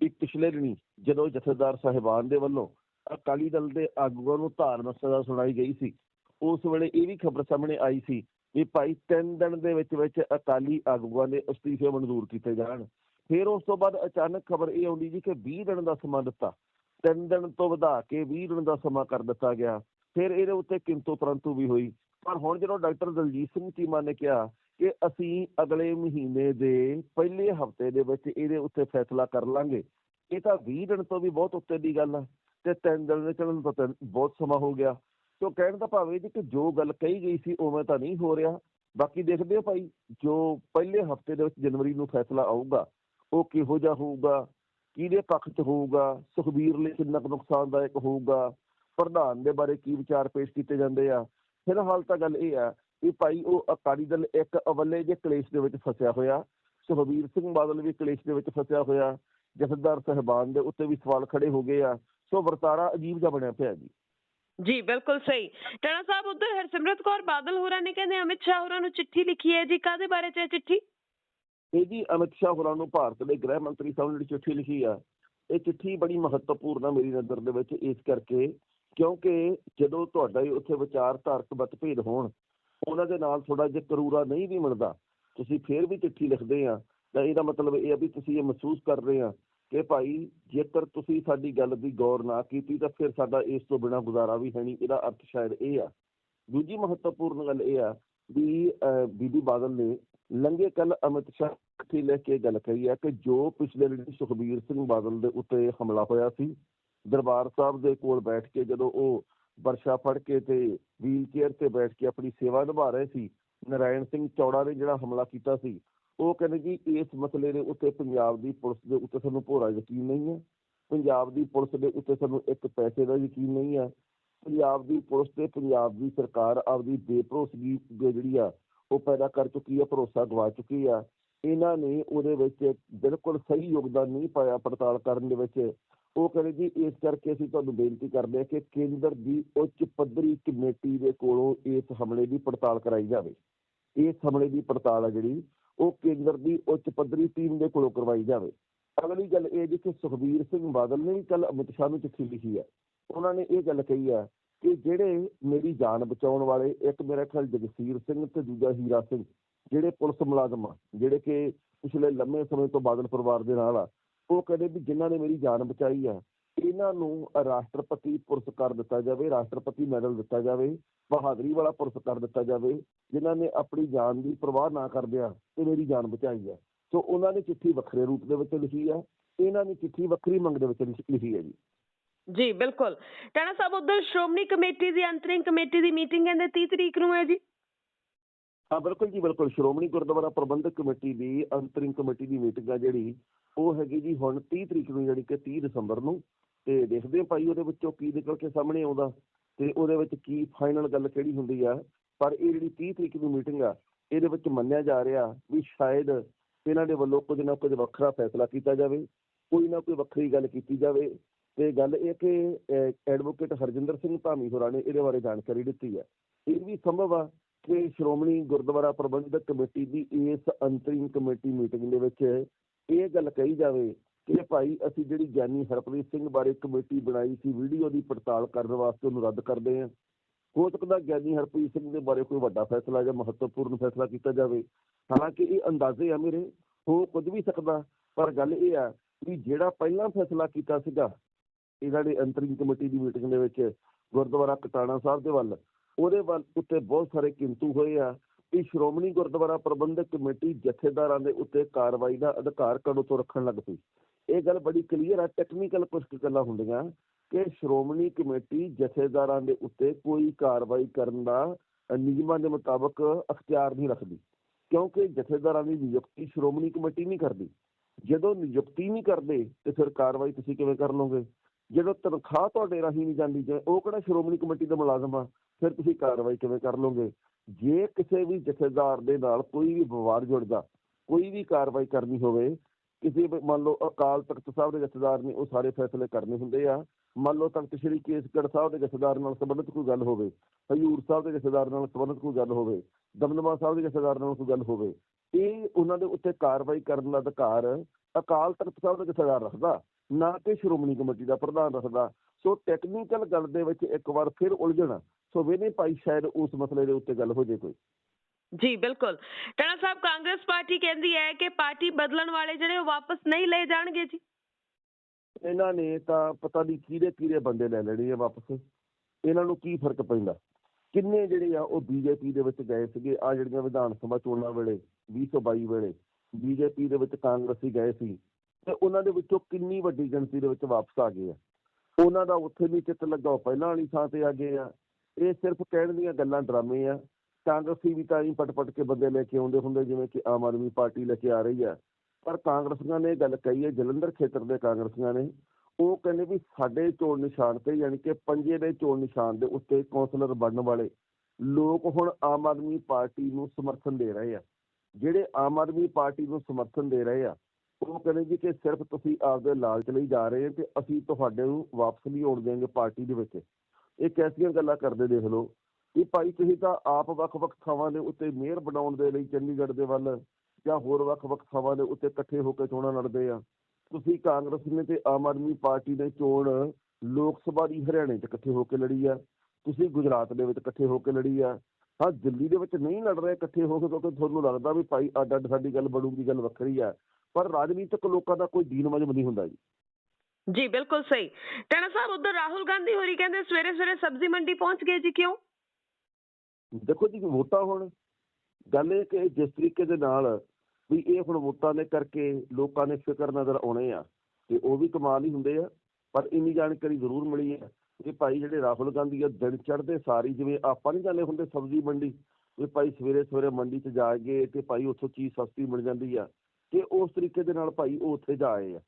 ਵੀ ਪਿਛਲੇ ਦਿਨੀ ਜਦੋਂ ਜਥੇਦਾਰ ਸਾਹਿਬਾਨ ਦੇ ਵੱਲੋਂ ਅਕਾਲੀ ਦਲ ਦੇ ਆਗੂਆਂ ਨੂੰ ਧਾਰਮਿਕ ਸਜ਼ਾ ਸੁਣਾਈ ਗਈ ਸੀ ਉਸ ਵੇਲੇ ਇਹ ਵੀ ਖਬਰ ਸਾਹਮਣੇ ਆਈ ਸੀ ਵੀ ਭਾਈ ਤਿੰਨ ਦਿਨ ਦੇ ਵਿੱਚ ਵਿੱਚ ਅਕਾਲੀ ਆਗੂਆਂ ਦੇ ਅਸਤੀਫੇ ਮਨਜ਼ੂਰ ਕੀਤੇ ਜਾਣ। ਫਿਰ ਉਸ ਤੋਂ ਬਾਅਦ ਅਚਾਨਕ ਖਬਰ ਇਹ ਆਉਂਦੀ ਜੀ ਕਿ 20 ਦਿਨ ਦਾ ਸਮਾਂ ਦਿੱਤਾ। ਤਿੰਨ ਦਿਨ ਤੋਂ ਵਧਾ ਕੇ 20 ਦਿਨ ਦਾ ਸਮਾਂ ਕਰ ਦਿੱਤਾ ਗਿਆ। ਫਿਰ ਇਹਦੇ ਉੱਤੇ ਕਿੰਤੂ ਪਰੰਤੂ ਵੀ ਹੋਈ। ਪਰ ਹੁਣ ਜਦੋਂ ਡਾਕਟਰ ਦਲਜੀਤ ਸਿੰਘ ਚੀਮਾ ਨੇ ਕਿਹਾ ਕਿ ਅਸੀਂ ਅਗਲੇ ਮਹੀਨੇ ਦੇ ਪਹਿਲੇ ਹਫ਼ਤੇ ਦੇ ਵਿੱਚ ਇਹਦੇ ਉੱਤੇ ਫੈਸਲਾ ਕਰ ਲਾਂਗੇ, ਇਹ ਤਾਂ 20 ਦਿਨ ਤੋਂ ਵੀ ਬਹੁਤ ਉੱਤੇ ਦੀ ਗੱਲ ਆ। ਤੇ ਤਿੰਨ ਦਿਨ ਦੇ ਚੱਲਣ ਤੋਂ ਬਹੁਤ ਸਮਾਂ ਹੋ ਗਿਆ। ਸੋ ਕਹਿਣ ਦਾ ਭਾਵ ਇਹ ਜੀ ਕਿ ਜੋ ਗੱਲ ਕਹੀ ਗਈ ਸੀ ਉਵੇਂ ਤਾਂ ਨਹੀਂ ਹੋ ਰਿਹਾ। ਬਾਕੀ ਦੇਖਦੇ ਹੋ ਭਾਈ, ਜੋ ਪਹਿਲੇ ਹਫ਼ਤੇ ਦੇ ਵਿੱਚ ਜਨਵਰੀ ਨੂੰ ਫੈਸਲਾ ਆਊਗਾ, ਉਹ ਕਿਹੋ ਜਿਹਾ ਹੋਊਗਾ, ਕਿਹਦੇ ਪੱਖ 'ਚ ਹੋਊਗਾ, ਸੁਖਬੀਰ ਲਈ ਕਿੰਨਾ ਕੁ ਨੁਕਸਾਨਦਾਇਕ ਹੋਊਗਾ, ਪ੍ਰਧਾਨ ਦੇ ਬਾਰੇ ਕੀ ਵਿਚਾਰ ਪੇਸ਼ ਕੀਤੇ ਜਾਂਦੇ ਆ। ਫਿਲਹਾਲ ਤਾਂ ਗੱਲ ਇਹ ਆ ਕਿ ਭਾਈ ਉਹ ਅਕਾਲੀ ਦਲ ਇੱਕ ਅਵੱਲੇ ਜੇ ਕਲੇਸ਼ ਦੇ ਵਿੱਚ ਫਸਿਆ ਹੋਇਆ, ਸੁਖਬੀਰ ਸਿੰਘ ਬਾਦਲ ਵੀ ਕਲੇਸ਼ ਦੇ ਵਿੱਚ ਫਸਿਆ ਹੋਇਆ, ਜਥੇਦਾਰ ਸਹਿਬਾਨ ਦੇ ਉੱਤੇ ਵੀ ਸਵਾਲ ਖੜੇ ਹੋ ਗਏ ਆ। ਸੋ ਵਰਤਾਰਾ ਅਜੀਬ ਜਿਹਾ ਬਣਿਆ ਪਿਆ ਜੀ। ਜੀ, ਬਿਲਕੁਲ ਸਹੀ। ਟਣਾ ਸਾਹਿਬ, ਉਧਰ ਹਰਸਿਮਰਤ ਕੌਰ ਬਾਦਲ ਹੋਰਾਂ ਨੇ ਕਹਿੰਦੇ, ਅਮਿਤ ਸ਼ਾਹ ਹੋਰਾਂ ਨੂੰ ਚਿੱਠੀ ਲਿਖੀ ਹੈ ਜੀ। ਕਾਦੇ ਬਾਰੇ ਚ ਚਿੱਠੀ? ਇਹ ਜੀ ਅਮਿਤ ਸ਼ਾਹ ਹੋਰਾਂ ਨੂੰ ਭਾਰਤ ਦੇ ਗ੍ਰਹਿ ਮੰਤਰੀ ਸਾਹਿਬ ਨੇ ਚਿੱਠੀ ਲਿਖੀ ਆ, ਇਹ ਚਿੱਠੀ ਬੜੀ ਮਹੱਤਵਪੂਰਨ ਆ ਮੇਰੀ ਨਜ਼ਰ ਦੇ ਵਿੱਚ। ਇਸ ਕਰਕੇ ਕਿਉਂਕਿ ਜਦੋਂ ਤੁਹਾਡਾ ਹੀ ਉੱਥੇ ਵਿਚਾਰਧਾਰਕ ਮਤਭੇਦ ਹੋਣ, ਉਹਨਾਂ ਦੇ ਨਾਲ ਥੋੜਾ ਜਿਹਾ ਕਰੂਰਾ ਨਹੀਂ ਵੀ ਮਿਲਦਾ, ਤੁਸੀਂ ਫੇਰ ਵੀ ਚਿੱਠੀ ਲਿਖਦੇ ਆ। ਤਾਂ ਇਹਦਾ ਮਤਲਬ ਇਹ ਆ ਵੀ ਤੁਸੀਂ ਇਹ ਮਹਿਸੂਸ ਕਰ ਰਹੇ ਆ ਕਿ ਭਾਈ ਜੇਕਰ ਤੁਸੀਂ ਸਾਡੀ ਗੱਲ ਦੀ ਗੌਰ ਨਾ ਕੀਤੀ ਤਾਂ ਫਿਰ ਸਾਡਾ ਇਸ ਤੋਂ ਬਿਨਾ ਗੁਜ਼ਾਰਾ ਵੀ ਹੈ ਨਹੀਂ। ਇਹਦਾ ਅਰਥ ਸ਼ਾਇਦ ਇਹ ਆ। ਦੂਜੀ ਮਹੱਤਵਪੂਰਨ ਗੱਲ ਇਹ ਆ ਵੀ ਅਹ, ਬੀਬੀ ਬਾਦਲ ਨੇ ਲੰਘੇ ਕੱਲ ਅਮਿਤ ਸ਼ਾਹ ਚਿੱਠੀ ਲੈ ਕੇ ਗੱਲ ਕਹੀ ਹੈ ਕਿ ਜੋ ਪਿਛਲੇ ਦਿਨ ਸੁਖਬੀਰ ਸਿੰਘ ਬਾਦਲ ਦੇ ਉੱਤੇ ਹਮਲਾ ਹੋਇਆ ਸੀ ਦਰਬਾਰ ਸਾਹਿਬ ਦੇ ਕੋਲ ਬੈਠ ਕੇ ਜਦੋਂ ਉਹ ਵਰਸ਼ਾ ਫੜ ਕੇ ਤੇ ਵੀਲ ਚੇਅਰ ਤੇ ਬੈਠ ਕੇ ਆਪਣੀ ਸੇਵਾ ਨਿਭਾ ਰਹੇ ਸੀ ਨਾਰਾਇਣ ਸਿੰਘ ਚੌੜਾ ਨੇ ਜਿਹੜਾ ਹਮਲਾ ਕੀਤਾ ਸੀ ਉਹ ਕਹਿੰਦੇ ਜੀ ਇਸ ਮਸਲੇ ਦੇ ਉੱਤੇ ਪੰਜਾਬ ਦੀ ਪੁਲਿਸ ਦੇ ਉੱਤੇ ਸਾਨੂੰ ਭੋਰਾ ਯਕੀਨ ਨਹੀਂ ਹੈ। ਪੰਜਾਬ ਦੀ ਪੁਲਿਸ ਦੇ ਉੱਤੇ ਸਾਨੂੰ ਇੱਕ ਪੈਸੇ ਦਾ ਯਕੀਨ ਨਹੀਂ ਹੈ। ਪੰਜਾਬ ਦੀ ਪੁਲਿਸ ਤੇ ਪੰਜਾਬ ਦੀ ਸਰਕਾਰ ਆਪਦੀ ਬੇਭਰੋਸਗੀ ਦੇ ਜਿਹੜੀ ਆ, ਉਹ ਪੈਦਾ ਕਰ ਚੁੱਕੀ ਆ, ਭਰੋਸਾ ਗਵਾ ਚੁੱਕੀ ਆ। ਇਹਨਾਂ ਨੇ ਉਹਦੇ ਵਿੱਚ ਬਿਲਕੁਲ ਸਹੀ ਯੋਗਦਾਨ ਨਹੀਂ ਪਾਇਆ ਪੜਤਾਲ ਕਰਨ ਦੇ ਵਿੱਚ। ਉਹ ਕਹਿੰਦੇ ਜੀ ਇਸ ਕਰਕੇ ਅਸੀਂ ਤੁਹਾਨੂੰ ਬੇਨਤੀ ਕਰਦੇ ਹਾਂ ਕਿ ਕੇਂਦਰ ਦੀ ਉੱਚ ਪੱਧਰੀ ਕਮੇਟੀ ਦੇ ਕੋਲੋਂ ਇਸ ਹਮਲੇ ਦੀ ਪੜਤਾਲ ਕਰਾਈ ਜਾਵੇ। ਇਸ ਹਮਲੇ ਦੀ ਪੜਤਾਲ ਆ ਜਿਹੜੀ ਉਹ ਕੇਂਦਰ ਦੀ ਉੱਚ ਪੱਧਰੀ ਟੀਮ ਦੇ ਕੋਲੋਂ ਕਰਵਾਈ ਜਾਵੇ। ਅਗਲੀ ਗੱਲ ਇਹ ਜੀ ਕਿ ਸੁਖਬੀਰ ਸਿੰਘ ਬਾਦਲ ਨੇ ਵੀ ਕੱਲ ਅਮਿਤ ਸ਼ਾਹ ਨੂੰ ਚਿੱਠੀ ਲਿਖੀ ਹੈ, ਉਹਨਾਂ ਨੇ ਇਹ ਗੱਲ ਕਹੀ ਹੈ ਕਿ ਜਿਹੜੇ ਮੇਰੀ ਜਾਨ ਬਚਾਉਣ ਵਾਲੇ, ਇੱਕ ਮੇਰਾ ਖਿਆਲ ਜਗਸੀਰ ਸਿੰਘ ਤੇ ਦੂਜਾ ਹੀਰਾ ਸਿੰਘ, ਜਿਹੜੇ ਪੁਲਿਸ ਮੁਲਾਜ਼ਮ ਆ, ਜਿਹੜੇ ਕਿ ਪਿਛਲੇ ਲੰਮੇ ਸਮੇਂ ਤੋਂ ਬਾਦਲ ਪਰਿਵਾਰ ਦੇ ਨਾਲ ਆ, ਉਹ ਕਹਿੰਦੇ ਵੀ ਜਿਨ੍ਹਾਂ ਨੇ ਮੇਰੀ ਜਾਨ ਬਚਾਈ ਆ ਇਹਨਾਂ ਨੂੰ ਰਾਸ਼ਟਰਪਤੀ ਪੁਰਸਕਾਰ ਦਿੱਤਾ ਜਾਵੇ ਰਾਸ਼ਟਰਪਤੀ ਮੈਡਲ ਦਿੱਤਾ ਜਾਵੇ ਬਹਾਦਰੀ ਵਾਲਾ ਪੁਰਸਕਾਰ ਦਿੱਤਾ ਜਾਵੇ ਜਿਨ੍ਹਾਂ ਨੇ ਆਪਣੀ ਜਾਨ ਦੀ ਪਰਵਾਹ ਨਾ ਕਰਦਿਆਂ ਤੇ ਮੇਰੀ ਜਾਨ ਬਚਾਈ ਹੈ। ਸੋ ਉਹਨਾਂ ਨੇ ਚਿੱਠੀ ਵੱਖਰੇ ਰੂਪ ਦੇ ਵਿੱਚ ਲਿਖੀ ਆ ਇਹਨਾਂ ਨੇ ਚਿੱਠੀ ਵੱਖਰੀ ਮੰਗ ਦੇ ਵਿੱਚ ਲਿਖ- ਹੈ ਜੀ। ਜੀ ਬਿਲਕੁਲ। ਟਾਣਾ ਸਾਹਿਬ ਉਧਰ ਸ਼੍ਰੋਮਣੀ ਕਮੇਟੀ ਦੀ ਅੰਤਰਿੰਗ ਕਮੇਟੀ ਦੀ ਮੀਟਿੰਗ ਕਹਿੰਦੇ 30 ਤਰੀਕ ਨੂੰ ਹੈ ਜੀ? ਹਾਂ ਬਿਲਕੁਲ ਜੀ ਬਿਲਕੁਲ। ਸ਼੍ਰੋਮਣੀ ਗੁਰਦੁਆਰਾ ਪ੍ਰਬੰਧਕ ਕਮੇਟੀ ਦੀ ਅੰਤਰਿਮ ਕਮੇਟੀ ਦੀ ਮੀਟਿੰਗ ਆ ਜਿਹੜੀ ਉਹ ਹੈਗੀ ਜੀ ਹੁਣ 30 ਤਰੀਕ ਨੂੰ ਜਿਹੜੀ ਕਿ 30 ਦਸੰਬਰ ਨੂੰ। ਤੇ ਦੇਖਦੇ ਹਾਂ ਭਾਈ ਉਹਦੇ ਵਿੱਚੋਂ ਕੀ ਨਿਕਲ ਕੇ ਸਾਹਮਣੇ ਆਉਂਦਾ ਤੇ ਉਹਦੇ ਵਿੱਚ ਕੀ ਫਾਈਨਲ ਗੱਲ ਕਿਹੜੀ ਹੁੰਦੀ ਆ, ਪਰ ਇਹ ਜਿਹੜੀ 30 ਤਰੀਕ ਨੂੰ ਮੀਟਿੰਗ ਆ, ਇਹਦੇ ਵਿੱਚ ਮੰਨਿਆ ਜਾ ਰਿਹਾ ਵੀ ਸ਼ਾਇਦ ਇਹਨਾਂ ਦੇ ਵੱਲੋਂ ਕੁਝ ਨਾ ਕੁਝ ਵੱਖਰਾ ਫੈਸਲਾ ਕੀਤਾ ਜਾਵੇ, ਕੋਈ ਨਾ ਕੋਈ ਵੱਖਰੀ ਗੱਲ ਕੀਤੀ ਜਾਵੇ ਤੇ ਗੱਲ ਇਹ ਕਿ ਐਡਵੋਕੇਟ ਹਰਜਿੰਦਰ ਸਿੰਘ ਧਾਮੀ ਹੋਰਾਂ ਨੇ ਇਹਦੇ ਬਾਰੇ ਜਾਣਕਾਰੀ ਦਿੱਤੀ ਹੈ ਇਹ ਵੀ ਸੰਭਵ ਆ ਕਿ ਸ਼੍ਰੋਮਣੀ ਗੁਰਦੁਆਰਾ ਪ੍ਰਬੰਧਕ ਕਮੇਟੀ ਦੀ ਇਸ ਅੰਤਰਿਮ ਕਮੇਟੀ ਮੀਟਿੰਗ ਦੇ ਵਿੱਚ ਇਹ ਗੱਲ ਕਹੀ ਜਾਵੇ ਕਿ ਭਾਈ ਅਸੀਂ ਜਿਹੜੀ ਗਿਆਨੀ ਹਰਪ੍ਰੀਤ ਸਿੰਘ ਬਾਰੇ ਕਮੇਟੀ ਬਣਾਈ ਸੀ, ਵੀਡੀਓ ਦੀ ਪੜਤਾਲ ਕਰਨ ਵਾਸਤੇ ਉਹਨੂੰ ਰੱਦ ਕਰਦੇ ਹਾਂ। ਹੋ ਸਕਦਾ ਗਿਆਨੀ ਹਰਪ੍ਰੀਤ ਸਿੰਘ ਦੇ ਬਾਰੇ ਕੋਈ ਵੱਡਾ ਫੈਸਲਾ ਜਾਂ ਮਹੱਤਵਪੂਰਨ ਫੈਸਲਾ ਕੀਤਾ ਜਾਵੇ। ਹਾਲਾਂਕਿ ਇਹ ਅੰਦਾਜ਼ੇ ਆ ਮੇਰੇ, ਹੋ ਕੁਝ ਵੀ ਸਕਦਾ, ਪਰ ਗੱਲ ਇਹ ਆ ਵੀ ਜਿਹੜਾ ਪਹਿਲਾਂ ਫੈਸਲਾ ਕੀਤਾ ਸੀਗਾ, ਇਹਨਾਂ ਨੇ ਅੰਤਰਿੰਗ ਕਮੇਟੀ ਦੀ ਮੀਟਿੰਗ ਦੇ ਵਿੱਚ ਗੁਰਦੁਆਰਾ ਕਟਾਣਾ ਸਾਹਿਬ ਦੇ ਵੱਲ, ਉਹਦੇ ਵੱਲ ਉੱਤੇ ਬਹੁਤ ਸਾਰੇ ਕਿੰਤੂ ਹੋਏ ਆ। ਕਿ ਸ਼੍ਰੋਮਣੀ ਗੁਰਦੁਆਰਾ ਪ੍ਰਬੰਧਕ ਕਮੇਟੀ ਜਥੇਦਾਰਾਂ ਦੇ ਉੱਤੇ ਕਾਰਵਾਈ ਦਾ ਅਧਿਕਾਰ ਕਦੋਂ ਤੋਂ ਰੱਖਣ ਲੱਗ ਪਈ? ਇਹ ਗੱਲ ਬੜੀ ਕਲੀਅਰ ਆ ਟੈਕਨੀਕਲ ਕੁਝ ਗੱਲਾਂ ਹੁੰਦੀਆਂ ਕਿ ਸ਼੍ਰੋਮਣੀ ਕਮੇਟੀ ਜਥੇਦਾਰਾਂ ਦੇ ਉੱਤੇ ਕੋਈ ਕਾਰਵਾਈ ਕਰਨ ਦਾ ਨਿਯਮਾਂ ਦੇ ਮੁਤਾਬਕ ਅਖਤਿਆਰ ਨਹੀਂ ਰੱਖਦੀ, ਕਿਉਂਕਿ ਜਥੇਦਾਰਾਂ ਦੀ ਨਿਯੁਕਤੀ ਸ਼੍ਰੋਮਣੀ ਕਮੇਟੀ ਨਹੀਂ ਕਰਦੀ। ਜਦੋਂ ਨਿਯੁਕਤੀ ਨਹੀਂ ਕਰਦੇ, ਤੇ ਫਿਰ ਕਾਰਵਾਈ ਤੁਸੀਂ ਕਿਵੇਂ ਕਰ ਲਓਗੇ? ਜਦੋਂ ਤਨਖਾਹ ਤੁਹਾਡੇ ਰਾਹੀਂ ਨਹੀਂ ਜਾਂਦੀ, ਜੇ ਉਹ ਕਿਹੜਾ ਸ਼੍ਰੋਮਣੀ ਕਮੇਟੀ ਦਾ ਮੁਲਾਜ਼ਮ ਆ, ਫਿਰ ਤੁਸੀਂ ਕਾਰਵਾਈ ਕਿਵੇਂ ਕਰ ਲਓਗੇ? ਜੇ ਕਿਸੇ ਵੀ ਜਥੇਦਾਰ ਦੇ ਨਾਲ ਕੋਈ ਵੀ ਵਿਵਾਦ ਜੁੜਦਾ, ਕੋਈ ਵੀ ਕਾਰਵਾਈ ਕਰਨੀ ਹੋਵੇ ਕਿਸੇ ਵੀ ਮੰਨ ਲਓ ਅਕਾਲ ਤਖਤ ਸਾਹਿਬ ਦੇ ਜਥੇਦਾਰ ਨੇ ਉਹ ਸਾਰੇ ਫੈਸਲੇ ਕਰਨੇ ਹੁੰਦੇ ਆ। ਮੰਨ ਲਓ ਤਖਤ ਸ੍ਰੀ ਕੇਸਗੜ੍ਹ ਸਾਹਿਬ ਦੇ ਜਥੇਦਾਰ ਨਾਲ ਸੰਬੰਧਿਤ ਕੋਈ ਗੱਲ ਹੋਵੇ, ਹਜੂਰ ਸਾਹਿਬ ਦੇ ਜਥੇਦਾਰ ਨਾਲ ਸੰਬੰਧਿਤ ਕੋਈ ਗੱਲ ਹੋਵੇ, ਦਮਦਮਾ ਸਾਹਿਬ ਦੇ ਜਥੇਦਾਰ ਨਾਲ ਕੋਈ ਗੱਲ ਹੋਵੇ, ਇਹ ਉਹਨਾਂ ਦੇ ਉੱਤੇ ਕਾਰਵਾਈ ਕਰਨ ਦਾ ਅਧਿਕਾਰ ਅਕਾਲ ਤਖਤ ਸਾਹਿਬ ਦਾ ਜਥੇਦਾਰ ਰੱਖਦਾ, ਨਾ ਕਿ ਸ਼੍ਰੋਮਣੀ ਕਮੇਟੀ ਦਾ ਪ੍ਰਧਾਨ ਰੱਖਦਾ। ਸੋ ਟੈਕਨੀਕਲ ਗੱਲ ਦੇ ਵਿੱਚ ਇੱਕ ਵਾਰ ਫਿਰ ਉਲਝਣਾ, ਸੋ ਵੇਨੇ ਭਾਈ ਸ਼ਾਇਦ ਉਸ ਮਸਲੇ ਦੇ ਉੱਤੇ ਗੱਲ ਹੋ ਜੇ ਕੋਈ। ਜੀ, ਬਿਲਕੁਲ। ਟਾਣਾ ਸਾਹਿਬ, ਕਾਂਗਰਸ ਪਾਰਟੀ ਕਹਿੰਦੀ ਹੈ ਕਿ ਪਾਰਟੀ ਬਦਲਣ ਵਾਲੇ ਜਿਹੜੇ ਉਹ ਵਾਪਸ ਨਹੀਂ ਲਏ ਜਾਣਗੇ ਜੀ। ਇਹਨਾਂ ਨੇ ਤਾਂ ਪਤਾ ਨਹੀਂ ਕਿਹਦੇ ਕਿਹਦੇ ਬੰਦੇ ਲੈ ਲੈਣੇ ਆ ਵਾਪਸ। ਇਹਨਾਂ ਨੂੰ ਕੀ ਫ਼ਰਕ ਪੈਂਦਾ? ਕਿੰਨੇ ਜਿਹੜੇ ਆ ਉਹ ਬੀਜੇਪੀ ਦੇ ਵਿੱਚ ਗਏ ਸੀਗੇ ਆ ਜਿਹੜੀਆਂ ਵਿਧਾਨ ਸਭਾ ਚੋਣਾਂ ਵੇਲੇ 2022 ਵੇਲੇ, ਬੀਜੇਪੀ ਦੇ ਵਿੱਚ ਕਾਂਗਰਸੀ ਗਏ ਸੀ, ਤੇ ਉਹਨਾਂ ਦੇ ਵਿੱਚੋਂ ਕਿੰਨੀ ਵੱਡੀ ਗਿਣਤੀ ਦੇ ਵਿੱਚ ਵਾਪਸ ਆ ਗਏ ਆ? ਉਹਨਾਂ ਦਾ ਉੱਥੇ ਵੀ ਚਿੱਤ ਲੱਗਾ ਉਹ ਪਹਿਲਾਂ ਵਾਲੀ ਥਾਂ ਤੇ ਆ ਗਏ ਆ। ਇਹ ਸਿਰਫ ਕਹਿਣ ਦੀਆਂ ਗੱਲਾਂ ਡਰਾਮੇ ਆ। ਕਾਂਗਰਸੀ ਵੀ ਤਾਂ ਹੀ ਪਟ-ਪਟ ਕੇ ਬੰਦੇ ਲੈ ਕੇ ਆਉਂਦੇ ਹੁੰਦੇ, ਜਿਵੇਂ ਕਿ ਆਮ ਆਦਮੀ ਪਾਰਟੀ ਲੈ ਕੇ ਆ ਰਹੀ ਹੈ। ਪਰ ਕਾਂਗਰਸੀਆਂ ਨੇ ਇਹ ਗੱਲ ਕਹੀ ਹੈ, ਜਲੰਧਰ ਖੇਤਰ ਦੇ ਕਾਂਗਰਸੀਆਂ ਨੇ, ਉਹ ਕਹਿੰਦੇ ਵੀ ਸਾਡੇ ਚੋਣ ਨਿਸ਼ਾਨ ਤੇ, ਯਾਨੀ ਕਿ ਪੰਜੇ ਦੇ ਚੋਣ ਨਿਸ਼ਾਨ ਦੇ ਉੱਤੇ ਕੌਂਸਲਰ ਬਣਨ ਵਾਲੇ ਲੋਕ ਹੁਣ ਆਮ ਆਦਮੀ ਪਾਰਟੀ ਨੂੰ ਸਮਰਥਨ ਦੇ ਰਹੇ ਆ। ਜਿਹੜੇ ਆਮ ਆਦਮੀ ਪਾਰਟੀ ਨੂੰ ਸਮਰਥਨ ਦੇ ਰਹੇ ਆ, ਉਹ ਕਹਿੰਦੇ ਜੀ ਕਿ ਸਿਰਫ ਤੁਸੀਂ ਆਪਦੇ ਲਾਲਚ ਲਈ ਜਾ ਰਹੇ ਹੋ ਤੇ ਅਸੀਂ ਤੁਹਾਡੇ ਨੂੰ ਵਾਪਸ ਨਹੀਂ ਆਉਣ ਦੇਵਾਂਗੇ ਪਾਰਟੀ ਦੇ ਵਿੱਚ। ਇਹ ਕੈਸੀਆਂ ਗੱਲਾਂ ਕਰਦੇ ਦੇਖ ਲਓ। ਇਹ ਭਾਈ ਤੁਸੀਂ ਤਾਂ ਆਪ ਵੱਖ-ਵੱਖ ਥਾਵਾਂ ਦੇ ਉੱਤੇ ਮੇਅਰ ਬਣਾਉਣ ਦੇ ਲਈ ਚੰਡੀਗੜ੍ਹ ਦੇ ਵੱਲ ਜਾਂ ਹੋਰ ਵੱਖ-ਵੱਖ ਥਾਵਾਂ ਦੇ ਉੱਤੇ ਇਕੱਠੇ ਹੋ ਕੇ ਚੋਣਾਂ ਲੜਦੇ ਆ। ਤੁਸੀਂ ਕਾਂਗਰਸ ਨੇ ਤੇ ਆਮ ਆਦਮੀ ਪਾਰਟੀ ਨੇ ਚੋਣ ਲੋਕ ਸਭਾ ਦੀ ਹਰਿਆਣੇ 'ਚ ਇਕੱਠੇ ਹੋ ਕੇ ਲੜੀ ਆ। ਤੁਸੀਂ ਗੁਜਰਾਤ ਦੇ ਵਿੱਚ ਇਕੱਠੇ ਹੋ ਕੇ ਲੜੀ ਆ। ਹਾਂ, ਦਿੱਲੀ ਦੇ ਵਿੱਚ ਨਹੀਂ ਲੜ ਰਹੇ ਇਕੱਠੇ ਹੋ ਕੇ ਕਿਉਂਕਿ ਤੁਹਾਨੂੰ ਲੱਗਦਾ ਵੀ ਭਾਈ ਅੱਡ ਅੱਡ ਸਾਡੀ ਗੱਲ ਬਣੂਗੀ, ਗੱਲ ਵੱਖਰੀ ਆ। ਪਰ ਰਾਜਨੀਤਿਕ ਲੋਕਾਂ ਦਾ ਕੋਈ ਦੀਨ ਮਜਬ ਨਹੀਂ ਹੁੰਦਾ ਜੀ। ਜੀ, ਬਿਲਕੁਲ ਸਹੀ। ਟਾਣਾ ਸਾਹਿਬ, ਉਧਰ ਰਾਹੁਲ ਗਾਂਧੀ ਹੋਰੀ ਕਹਿੰਦੇ ਸਵੇਰੇ ਸਵੇਰੇ ਸਬਜ਼ੀ ਮੰਡੀ ਪਹੁੰਚ ਗਏ ਜੀ ਕਿਉਂ? ਦੇਖੋ ਜੀ ਵੋਟਾਂ ਹੁਣ, ਗੱਲ ਇਹ ਕਿ ਜਿਸ ਤਰੀਕੇ ਦੇ ਨਾਲ ਵੀ ਇਹ ਹੁਣ ਵੋਟਾਂ ਦੇ ਕਰਕੇ ਲੋਕਾਂ ਨੇ ਫਿਕਰ ਨਜ਼ਰ ਆਉਣੇ ਆ, ਤੇ ਉਹ ਵੀ ਕਮਾਲ ਹੀ ਹੁੰਦੇ ਆ, ਪਰ ਇੰਨੀ ਜਾਣਕਾਰੀ ਜ਼ਰੂਰ ਮਿਲੀ ਹੈ ਕਿ ਭਾਈ ਜਿਹੜੇ ਰਾਹੁਲ ਗਾਂਧੀ ਆ, ਦਿਨ ਚੜ੍ਹਦੇ ਸਾਰੀ ਜਿਵੇਂ ਆਪਾਂ ਨਹੀਂ ਜਾਂਦੇ ਹੁੰਦੇ ਸਬਜ਼ੀ ਮੰਡੀ, ਵੀ ਭਾਈ ਸਵੇਰੇ ਸਵੇਰੇ ਮੰਡੀ 'ਚ ਜਾ ਕੇ ਤੇ ਭਾਈ ਉੱਥੋਂ ਚੀਜ਼ ਸਸਤੀ ਮਿਲ ਜਾਂਦੀ ਆ, ਤੇ ਉਸ ਤਰੀਕੇ ਦੇ ਨਾਲ ਭਾਈ ਉਹ ਉੱਥੇ ਜਾ ਆਏ ਆ।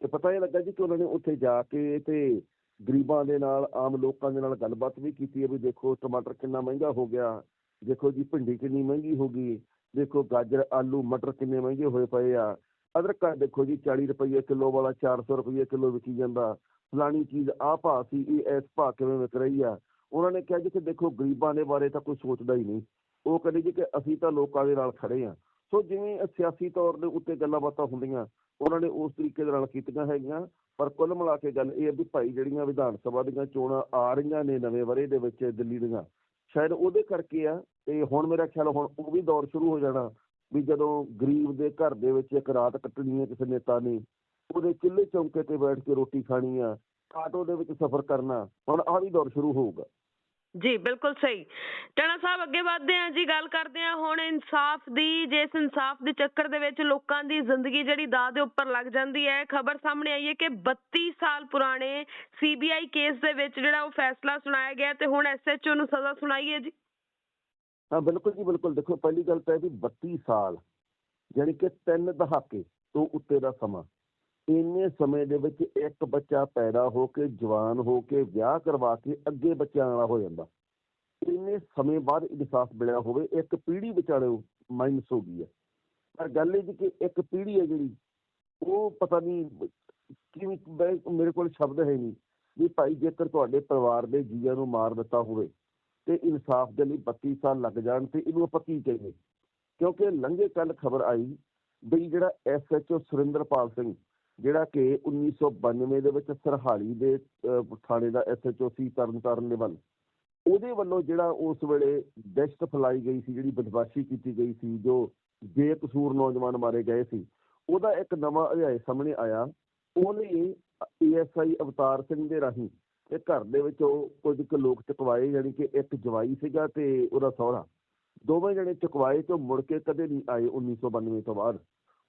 ਤੇ ਪਤਾ ਇਹ ਲੱਗਾ ਜੀ ਕਿ ਉਹਨਾਂ ਨੇ ਉੱਥੇ ਜਾ ਕੇ ਤੇ ਗਰੀਬਾਂ ਦੇ ਨਾਲ, ਆਮ ਲੋਕਾਂ ਦੇ ਨਾਲ ਗੱਲਬਾਤ ਵੀ ਕੀਤੀ ਹੈ ਵੀ ਦੇਖੋ ਟਮਾਟਰ ਕਿੰਨਾ ਮਹਿੰਗਾ ਹੋ ਗਿਆ। ਦੇਖੋ ਜੀ ਭਿੰਡੀ ਕਿੰਨੀ ਮਹਿੰਗੀ ਹੋ ਗਈ। ਦੇਖੋ ਗਾਜਰ, ਆਲੂ, ਮਟਰ ਕਿੰਨੇ ਮਹਿੰਗੇ ਹੋਏ ਪਏ ਆ। ਅਦਰਕਾਂ ਦੇਖੋ ਜੀ 40 ਰੁਪਏ ਕਿਲੋ ਵਾਲਾ 400 ਰੁਪਏ ਕਿਲੋ ਵਿਕੀ ਜਾਂਦਾ। ਫਲਾਣੀ ਚੀਜ਼ ਆਹ ਭਾਅ ਸੀ, ਇਹ ਇਸ ਭਾਅ ਕਿਵੇਂ ਵਿਕ ਰਹੀ ਆ? ਉਹਨਾਂ ਨੇ ਕਿਹਾ ਜੀ ਕਿ ਦੇਖੋ ਗਰੀਬਾਂ ਦੇ ਬਾਰੇ ਤਾਂ ਕੋਈ ਸੋਚਦਾ ਹੀ ਨਹੀਂ। ਉਹ ਕਹਿੰਦੇ ਜੀ ਕਿ ਅਸੀਂ ਤਾਂ ਲੋਕਾਂ ਦੇ ਨਾਲ ਖੜੇ ਆ। ਸੋ ਜਿਵੇਂ ਸਿਆਸੀ ਤੌਰ ਦੇ ਉੱਤੇ ਗੱਲਾਂ ਬਾਤਾਂ ਹੁੰਦੀਆਂ, ਉਹਨਾਂ ਨੇ ਉਸ ਤਰੀਕੇ ਦੇ ਨਾਲ ਕੀਤੀਆਂ ਹੈਗੀਆਂ। ਪਰ ਕੁੱਲ ਮਿਲਾ ਕੇ ਗੱਲ ਇਹ ਹੈ ਵੀ ਭਾਈ ਜਿਹੜੀਆਂ ਵਿਧਾਨ ਸਭਾ ਦੀਆਂ ਚੋਣਾਂ ਆ ਰਹੀਆਂ ਨੇ ਨਵੇਂ ਵਰੇ ਦੇ ਵਿੱਚ ਦਿੱਲੀ ਦੀਆਂ, ਸ਼ਾਇਦ ਉਹਦੇ ਕਰਕੇ ਆ, ਤੇ ਹੁਣ ਮੇਰਾ ਖਿਆਲ ਹੁਣ ਉਹ ਵੀ ਦੌਰ ਸ਼ੁਰੂ ਹੋ ਜਾਣਾ ਵੀ ਜਦੋਂ ਗਰੀਬ ਦੇ ਘਰ ਦੇ ਵਿੱਚ ਇੱਕ ਰਾਤ ਕੱਟਣੀ ਹੈ ਕਿਸੇ ਨੇਤਾ ਨੇ, ਉਹਦੇ ਚੁੱਲ੍ਹੇ ਚੌਂਕੇ ਤੇ ਬੈਠ ਕੇ ਰੋਟੀ ਖਾਣੀ ਆ, ਆਟੋ ਦੇ ਵਿੱਚ ਸਫ਼ਰ ਕਰਨਾ, ਹੁਣ ਆਹ ਵੀ ਦੌਰ ਸ਼ੁਰੂ ਹੋਊਗਾ। ਜੀ, ਬਿਲਕੁਲ ਸਹੀ। ਟਣਾ ਸਾਹਿਬ, ਅੱਗੇ ਵਧਦੇ ਹਾਂ ਜੀ, ਗੱਲ ਕਰਦੇ ਹਾਂ ਹੁਣ ਇਨਸਾਫ ਦੀ ਜੇ ਇਨਸਾਫ ਦੇ ਚੱਕਰ ਦੇ ਵਿੱਚ ਲੋਕਾਂ ਦੀ ਜ਼ਿੰਦਗੀ ਜਿਹੜੀ ਦਾਅ ਦੇ ਉੱਪਰ ਲੱਗ ਜਾਂਦੀ ਹੈ, ਖਬਰ ਸਾਹਮਣੇ ਆਈ ਹੈ ਕਿ 32 ਸਾਲ ਪੁਰਾਣੇ ਸੀਬੀਆਈ ਕੇਸ ਦੇ ਵਿੱਚ ਜਿਹੜਾ ਉਹ ਫੈਸਲਾ ਸੁਣਾਇਆ ਗਿਆ ਤੇ ਹੁਣ ਐਸਐਚਓ ਨੂੰ ਸਜ਼ਾ ਸੁਣਾਈ ਹੈ ਜੀ। ਹਾਂ, ਬਿਲਕੁਲ ਜੀ, ਬਿਲਕੁਲ। ਦੇਖੋ, ਪਹਿਲੀ ਗੱਲ ਤਾਂ ਇਹ ਵੀ 32 ਸਾਲ ਯਾਨੀ ਕਿ ਤਿੰਨ ਦਹਾਕੇ ਤੋਂ ਉੱਤੇ ਦਾ ਸਮਾਂ। ਇੰਨੇ ਸਮੇਂ ਦੇ ਵਿੱਚ ਇੱਕ ਬੱਚਾ ਪੈਦਾ ਹੋ ਕੇ, ਜਵਾਨ ਹੋ ਕੇ, ਵਿਆਹ ਕਰਵਾ ਕੇ ਅੱਗੇ ਬੱਚਿਆਂ ਵਾਲਾ ਹੋ ਜਾਂਦਾ। ਇੰਨੇ ਸਮੇਂ ਬਾਅਦ ਇਨਸਾਫ ਮਿਲਿਆ ਹੋਵੇ, ਇੱਕ ਪੀੜ੍ਹੀ ਵਿਚਾਲੇ ਮਾਈਨਸ ਹੋ ਗਈ ਹੈ। ਪਰ ਗੱਲ ਇਹ ਜੀ ਕਿ ਇੱਕ ਪੀੜ੍ਹੀ ਹੈ ਜਿਹੜੀ, ਉਹ ਪਤਾ ਨਹੀਂ ਕਿਵੇਂ ਮੇਰੇ ਕੋਲ ਸ਼ਬਦ ਹੈ ਨਹੀਂ ਵੀ ਭਾਈ ਜੇਕਰ ਤੁਹਾਡੇ ਪਰਿਵਾਰ ਦੇ ਜੀਆਂ ਨੂੰ ਮਾਰ ਦਿੱਤਾ ਹੋਵੇ ਤੇ ਇਨਸਾਫ ਦੇ ਲਈ 32 ਸਾਲ ਲੱਗ ਜਾਣ ਤੇ ਇਹਨੂੰ ਆਪਾਂ ਕੀ ਕਹੀਏ ਕਿਉਂਕਿ ਲੰਘੇ ਕੱਲ ਖਬਰ ਆਈ ਵੀ ਜਿਹੜਾ ਐਸਐਚਓ ਸੁਰਿੰਦਰਪਾਲ ਸਿੰਘ ਜਿਹੜਾ ਕਿ 1992 ਦੇ ਵਿੱਚ ਸਰਹਾਲੀ ਦੇ ਅਹ, ਥਾਣੇ ਦਾ ਐਸਐਚਓ ਸੀ ਤਰਨਤਾਰਨ ਦੇ ਵੱਲ। ਉਹਦੇ ਵੱਲੋਂ ਜਿਹੜਾ ਉਸ ਵੇਲੇ ਦਹਿਸ਼ਤ ਫੈਲਾਈ ਗਈ ਸੀ ਜਿਹੜੀ ਬਦਮਾਸ਼ੀ ਕੀਤੀ ਗਈ ਸੀ ਜੋ ਬੇਕਸੂਰ ਨੌਜਵਾਨ ਮਾਰੇ ਗਏ ਸੀ ਉਹਦਾ ਇੱਕ ਨਵਾਂ ਅਧਿਆਇ ਸਾਹਮਣੇ ਆਇਆ। ਉਹਨੇ ਏਐਸਆਈ ਅਵਤਾਰ ਸਿੰਘ ਦੇ ਰਾਹੀਂ ਇਹ ਘਰ ਦੇ ਵਿੱਚੋਂ ਉਹ ਕੁਝ ਕੁ ਲੋਕ ਚੁਕਵਾਏ ਯਾਨੀ ਕਿ ਇੱਕ ਜਵਾਈ ਸੀਗਾ ਤੇ ਉਹਦਾ ਸਹੁਰਾ। ਦੋਵੇਂ ਜਣੇ ਚੁਕਵਾਏ ਤੋਂ ਮੁੜ ਕੇ ਕਦੇ ਨਹੀਂ ਆਏ 1992 ਤੋਂ ਬਾਅਦ।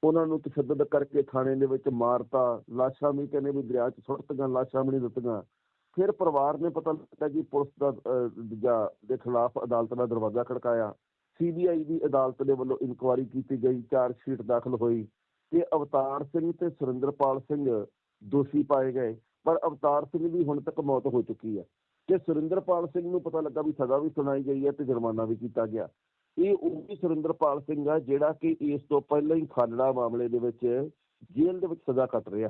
ਉਹਨਾਂ ਨੂੰ ਤਸ਼ੱਦਦ ਕਰਕੇ ਥਾਣੇ ਦੇ ਵਿੱਚ ਮਾਰਤਾ ਲਾਸ਼ਾਂ ਵੀ ਕਹਿੰਦੇ ਵੀ ਦਰਿਆ 'ਚ ਸੁੱਟਤੀਆਂ ਲਾਸ਼ਾਂ ਵੀ ਨਹੀਂ ਦਿੱਤੀਆਂ। ਫਿਰ ਪਰਿਵਾਰ ਨੇ ਪਤਾ ਲੱਗਾ ਕਿ ਪੁਲਿਸ ਦਾ ਦੂਜਾ ਦੇ ਖਿਲਾਫ ਅਦਾਲਤ ਦਾ ਦਰਵਾਜ਼ਾ ਖੜਕਾਇਆ। ਸੀਬੀਆਈ ਦੀ ਅਦਾਲਤ ਦੇ ਵੱਲੋਂ ਇਨਕੁਆਇਰੀ ਕੀਤੀ ਗਈ, ਚਾਰਜ ਸ਼ੀਟ ਦਾਖਲ ਹੋਈ ਤੇ ਅਵਤਾਰ ਸਿੰਘ ਤੇ ਸੁਰਿੰਦਰਪਾਲ ਸਿੰਘ ਦੋਸ਼ੀ ਪਾਏ ਗਏ। ਪਰ ਅਵਤਾਰ ਸਿੰਘ ਦੀ ਹੁਣ ਤੱਕ ਮੌਤ ਹੋ ਚੁੱਕੀ ਹੈ। ਤੇ ਸੁਰਿੰਦਰਪਾਲ ਸਿੰਘ ਨੂੰ ਪਤਾ ਲੱਗਾ ਵੀ ਸਜ਼ਾ ਵੀ ਸੁਣਾਈ ਗਈ ਹੈ ਤੇ ਜੁਰਮਾਨਾ ਵੀ ਕੀਤਾ ਗਿਆ। ਇਹ ਉਹ ਵੀ ਸੁਰਿੰਦਰਪਾਲ ਸਿੰਘ ਆ ਜਿਹੜਾ ਕਿ ਇਸ ਤੋਂ ਪਹਿਲਾਂ ਹੀ ਖਾਲੜਾ ਮਾਮਲੇ ਦੇ ਵਿੱਚ ਜੇਲ੍ਹ ਦੇ ਵਿੱਚ ਸਜ਼ਾ ਕੱਟ ਰਿਹਾ।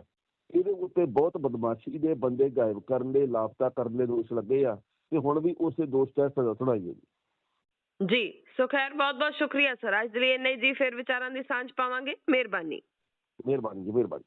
ਇਹਦੇ ਉੱਤੇ ਬਹੁਤ ਬਦਮਾਸ਼ੀ ਦੇ ਬੰਦੇ ਗਾਇਬ ਕਰਨ ਦੇ ਲਾਪਤਾ ਕਰਨ ਦੇ ਦੋਸ਼ ਲੱਗੇ ਆ ਤੇ ਹੁਣ ਵੀ ਉਸੇ ਦੋਸ਼ ਤਹਿਤ ਸਜ਼ਾ ਸੁਣਾਈ ਹੈ ਜੀ ਸੋ ਖੈਰ ਬਹੁਤ ਬਹੁਤ ਸ਼ੁਕਰੀਆ ਸਰ। ਅੱਜ ਦੇ ਲਈ ਇੰਨਾ ਹੀ ਜੀ ਫਿਰ ਵਿਚਾਰਾਂ ਦੀ ਸਾਂਝ ਪਾਵਾਂਗੇ। ਮਿਹਰਬਾਨੀ। ਮਿਹਰਬਾਨੀ ਜੀ ਮਿਹਰਬਾਨੀ।